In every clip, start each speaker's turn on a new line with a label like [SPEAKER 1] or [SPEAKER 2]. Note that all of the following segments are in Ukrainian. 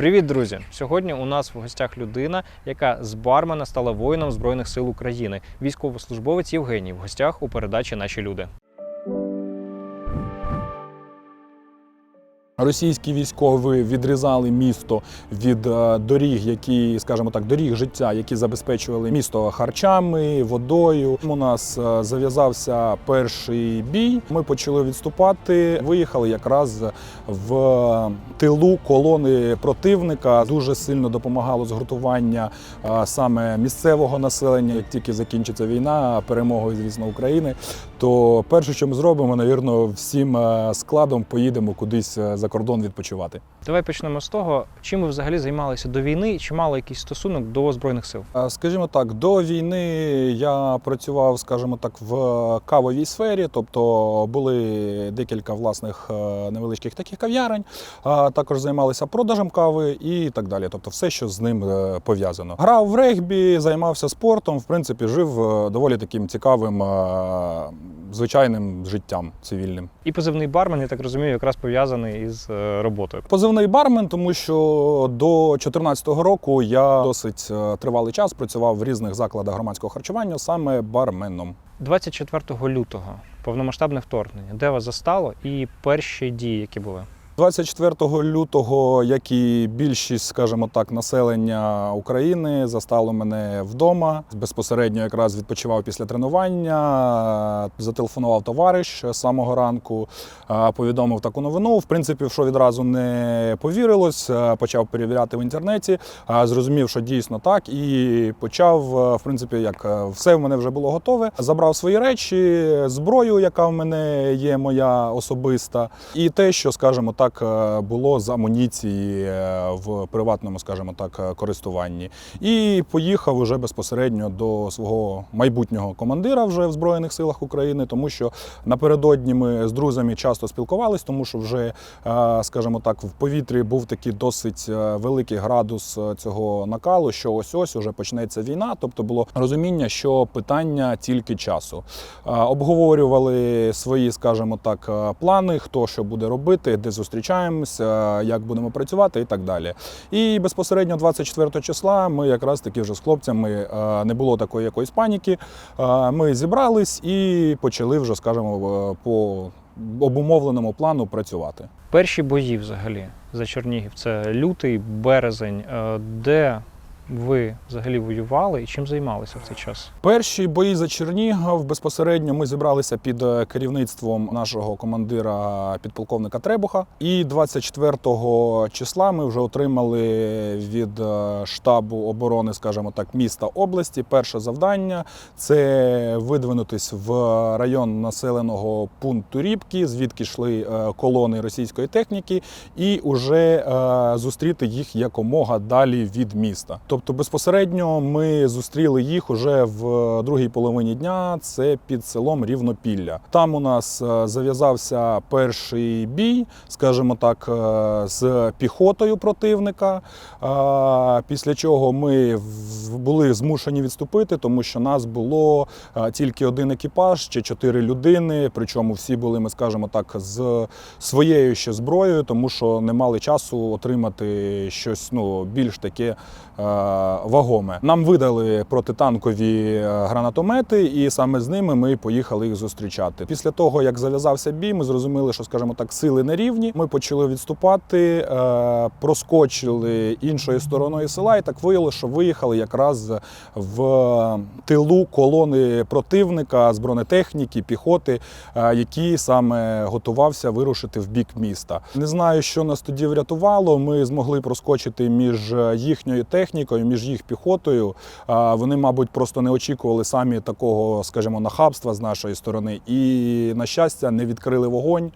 [SPEAKER 1] Привіт, друзі! Сьогодні у нас в гостях людина, яка з бармена стала воїном Збройних сил України. Військовослужбовець Євгеній в гостях у передачі Наші люди.
[SPEAKER 2] Російські військові відрізали місто від е, доріг, які, скажімо так, доріг життя, які забезпечували місто харчами, водою. У нас е, зав'язався перший бій. Ми почали відступати. Виїхали якраз в тилу колони противника. Дуже сильно допомагало згуртування е, саме місцевого населення. Як тільки закінчиться війна, перемогою, звісно, України, то перше, що ми зробимо, навірно, всім складом поїдемо кудись е, кордон відпочивати.
[SPEAKER 1] Давай почнемо з того, чим ви взагалі займалися до війни чи мали якийсь стосунок до збройних сил.
[SPEAKER 2] Е, Скажімо так, до війни я працював, скажімо так, в кавовій сфері, тобто були декілька власних е, невеличких таких кав'ярень. а Також займалися продажем кави і так далі. Тобто, все, що з ним е, пов'язано. Грав в регбі, займався спортом. В принципі, жив доволі таким цікавим, звичайним життям цивільним.
[SPEAKER 1] І позивний бармен, я так розумію, якраз пов'язаний із роботою.
[SPEAKER 2] Позивний бармен, тому що до 2014 року я досить е, тривалий час працював в різних закладах громадського харчування саме барменом.
[SPEAKER 1] 24 лютого повномасштабне вторгнення. Де вас застало і перші дії, які були?
[SPEAKER 2] 24 лютого, як і більшість, скажімо так, населення України, застало мене вдома. Безпосередньо якраз відпочивав після тренування. Зателефонував товариш самого ранку, повідомив таку новину. В принципі, що відразу не повірилось. Почав перевіряти в інтернеті, зрозумів, що дійсно так, і почав, в принципі, як все в мене вже було готове. Забрав свої речі, зброю, яка в мене є, моя особиста, і те, що, скажімо так, е, було з амуніції е, в приватному, скажімо так, е, користуванні. І поїхав уже безпосередньо до свого майбутнього командира вже в Збройних силах України, тому що напередодні ми з друзями часто спілкувались, тому що вже, скажімо так, в повітрі був такий досить великий градус цього накалу, що ось ось уже почнеться війна. Тобто було розуміння, що питання тільки часу. Обговорювали свої, скажімо так, плани, хто що буде робити, де зустрічаємося, як будемо працювати і так далі. І безпосередньо 24 числа ми якраз таки вже з хлопцями е, не було такої якоїсь паніки. Е, Ми зібрались і почали вже, скажімо, по обумовленому плану працювати.
[SPEAKER 1] Перші бої взагалі за Чернігів це лютий, березень. Е, Де ви взагалі воювали і чим займалися в цей час?
[SPEAKER 2] Перші бої за Чернігів безпосередньо ми зібралися під е, керівництвом нашого командира підполковника Требуха. І 24 числа ми вже отримали від е, штабу оборони, скажімо так, міста області. Перше завдання це видвинутись в район населеного пункту Рібки, звідки йшли е, колони російської техніки, і вже е, зустріти їх якомога далі від міста. Тобто безпосередньо ми зустріли їх уже в другій половині дня. Це під селом Рівнопілля. Там у нас е, зав'язався перший бій, скажімо так, е, з піхотою противника. Е, Після чого ми були змушені відступити, тому що нас було е, тільки один екіпаж, ще чотири людини. Причому всі були, ми скажемо так, з своєю ще зброєю, тому що не мали часу отримати щось ну, більш таке е, вагоме. Нам видали протитанкові е, гранатомети, і саме з ними ми поїхали їх зустрічати. Після того, як зав'язався бій, ми зрозуміли, що, скажімо так, сили не рівні. Ми почали відступати, е, проскочили іншою стороною села, і так виявилося, що виїхали якраз в тилу колони противника з бронетехніки, піхоти, е, який саме готувався вирушити в бік міста. Не знаю, що нас тоді врятувало. Ми змогли проскочити між їхньою технікою, між їх піхотою. Вони, мабуть, просто не очікували самі такого, скажімо, нахабства з нашої сторони. І, на щастя, не відкрили вогонь.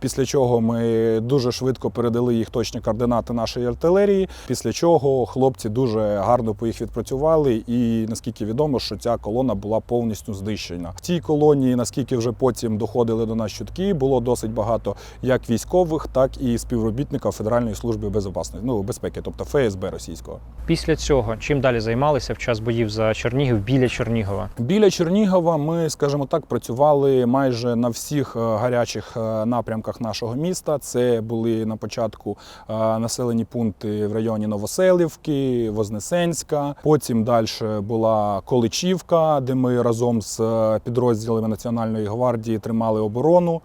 [SPEAKER 2] Після чого ми дуже швидко передали їх точні координати нашої артилерії. Після чого хлопці дуже гарно по їх відпрацювали. І наскільки відомо, що ця колона була повністю знищена. В цій колонії, наскільки вже потім доходили до нас чутки, було досить багато як військових, так і співробітників Федеральної служби безпеки, ну безпеки, тобто ФСБ російського.
[SPEAKER 1] Після цього чим далі займалися в час боїв за Чернігів біля Чернігова?
[SPEAKER 2] Біля Чернігова ми, скажімо так, працювали майже на всіх е, гарячих е, напрямках нашого міста. Це були на початку е, населені пункти в районі Новоселівки, Вознесенська. Потім далі була Количівка, де ми разом з підрозділами Національної гвардії тримали оборону.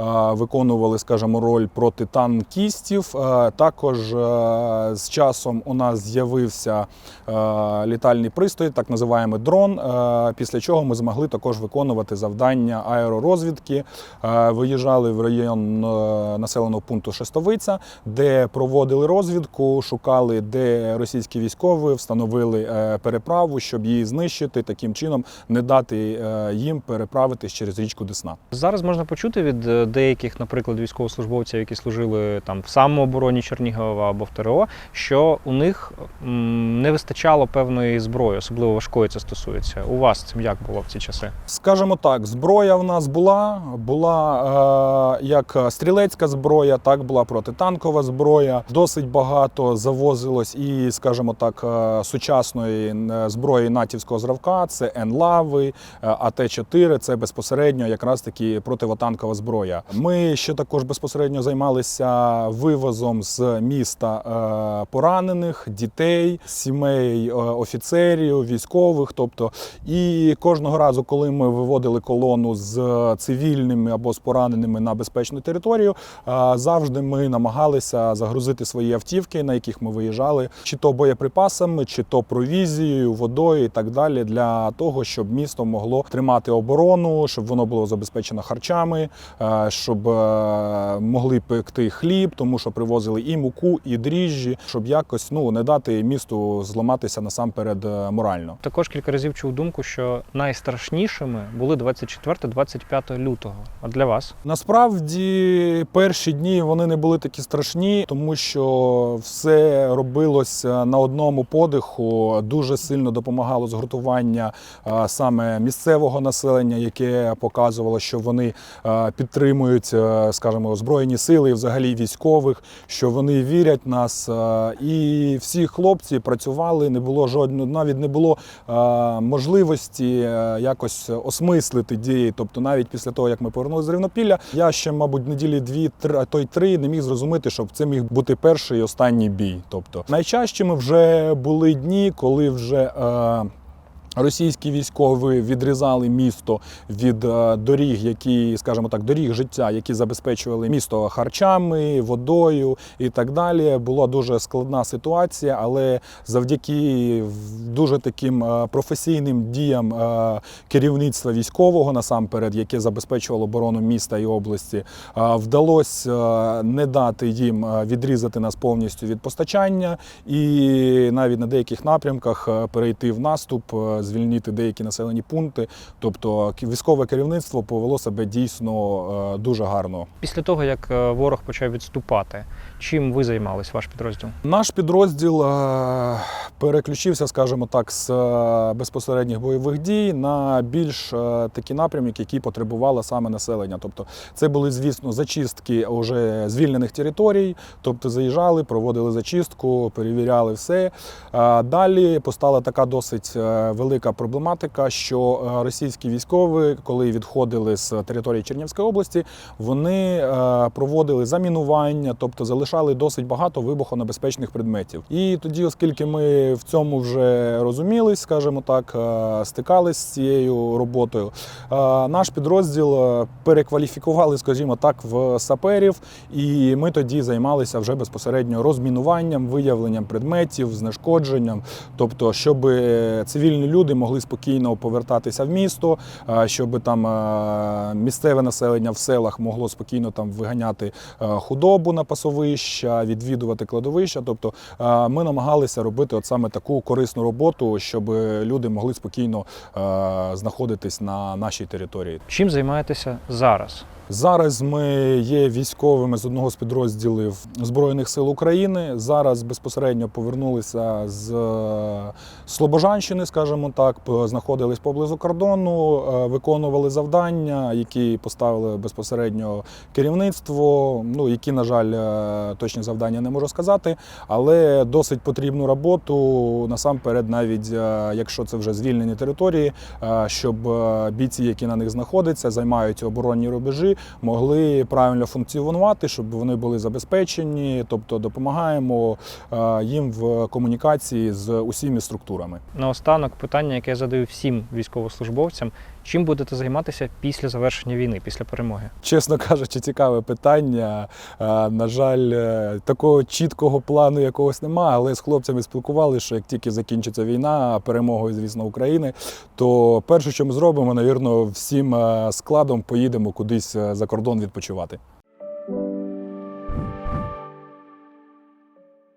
[SPEAKER 2] Е, Виконували, скажімо, роль проти танкістів. Е, Також е, з часом у нас з'явився літальний пристрій, так називаємо дрон. Після чого ми змогли також виконувати завдання аеророзвідки. Виїжджали в район населеного пункту Шестовиця, де проводили розвідку, шукали, де російські військові встановили переправу, щоб її знищити, таким чином не дати їм переправитись через річку Десна.
[SPEAKER 1] Зараз можна почути від деяких, наприклад, військовослужбовців, які служили там в самообороні Чернігова або в ТРО, що у них не вистачало певної зброї, особливо важкої це стосується. У вас цим як було в ці часи?
[SPEAKER 2] Скажімо так, зброя в нас була. Була е, як стрілецька зброя, так була протитанкова зброя. Досить багато завозилось і, скажімо так, е, сучасної е, зброї натівського зразка. Це Енлави, е, АТ-4, це безпосередньо якраз таки противотанкова зброя. Ми ще також безпосередньо займалися вивозом з міста е, поранених, дітей, сімей е, офіцерів, військових. Тобто, і кожного разу, коли ми виводили колону з цивільними або з пораненими на безпечну територію, е, завжди ми намагалися загрузити свої автівки, на яких ми виїжджали, чи то боєприпасами, чи то провізією, водою і так далі, для того, щоб місто могло тримати оборону, щоб воно було забезпечено харчами, щоб е, могли пекти хліб, тому що привозили і муку, і дріжджі, щоб якось ну не дати місту зламатися насамперед е, морально.
[SPEAKER 1] Також кілька разів чув думку, що найстрашнішими були 24-25 лютого. А для вас?
[SPEAKER 2] Насправді перші дні вони не були такі страшні, тому що все робилося на одному подиху. Дуже сильно допомагало згуртування саме місцевого населення, яке показувало, що вони а, підтримують, е, скажімо, озброєні сили, взагалі військових, що вони вірять нас. І всі хлопці працювали, не було жодного, навіть не було можливості е, якось осмислити дії. Тобто, навіть після того, як ми повернулися з Рівнопілля, я ще, мабуть, неділі дві, а то й три не міг зрозуміти, щоб це міг бути перший і останній бій. Тобто, найчастіми вже були дні, коли вже. Російські військові відрізали місто від е, доріг, які, скажімо так, доріг життя, які забезпечували місто харчами, водою і так далі. Була дуже складна ситуація, але завдяки дуже таким е, професійним діям е, керівництва військового насамперед, яке забезпечувало оборону міста і області, вдалося не дати їм відрізати нас повністю від постачання і навіть на деяких напрямках перейти в наступ, звільнити деякі населені пункти. Тобто військове керівництво повело себе дійсно е, дуже гарно.
[SPEAKER 1] Після того, як е, ворог почав відступати, чим ви займались, ваш підрозділ?
[SPEAKER 2] Наш підрозділ е, переключився, скажімо так, з безпосередніх бойових дій на більш такі напрямки, які потребувало саме населення. Тобто, це були, звісно, зачистки уже звільнених територій. Тобто заїжджали, проводили зачистку, перевіряли все. Далі постала така досить е, велика проблематика, що е, російські військові, коли відходили з території Чернівської області, вони е, проводили замінування, тобто залишали досить багато вибухонебезпечних предметів. І тоді, оскільки ми в цьому вже розумілись, скажімо так, е, стикались з цією роботою, наш підрозділ перекваліфікували, скажімо так, в саперів, і ми тоді займалися вже безпосередньо розмінуванням, виявленням предметів, знешкодженням, тобто, щоб цивільні люди могли спокійно повертатися в місто, е, щоб там е, місцеве населення в селах могло спокійно там виганяти е, худобу на пасовища, відвідувати кладовища. Тобто ми намагалися робити от саме таку корисну роботу, щоб люди могли спокійно знаходитись на нашій території.
[SPEAKER 1] Чим займаєтеся зараз?
[SPEAKER 2] Зараз ми є військовими з одного з підрозділів Збройних сил України. Зараз безпосередньо повернулися з е, Слобожанщини, скажімо так, знаходились поблизу кордону, е, виконували завдання, які поставили безпосередньо керівництво. Ну які, на жаль, е, точні завдання не можу сказати, але досить потрібну роботу насамперед, навіть якщо це вже звільнені території, щоб бійці, які на них знаходяться, займають оборонні рубежі, могли правильно функціонувати, щоб вони були забезпечені, тобто допомагаємо е, їм в комунікації з усіма структурами.
[SPEAKER 1] Наостанок питання, яке я задаю всім військовослужбовцям: чим будете займатися після завершення війни, після перемоги?
[SPEAKER 2] Чесно кажучи, цікаве питання. Е, На жаль, е, такого чіткого плану якогось немає, але з хлопцями спілкувалися, що як тільки закінчиться війна, перемогою, звісно, України, то перше, що ми зробимо, навірно, всім е, складом поїдемо кудись за кордон відпочивати.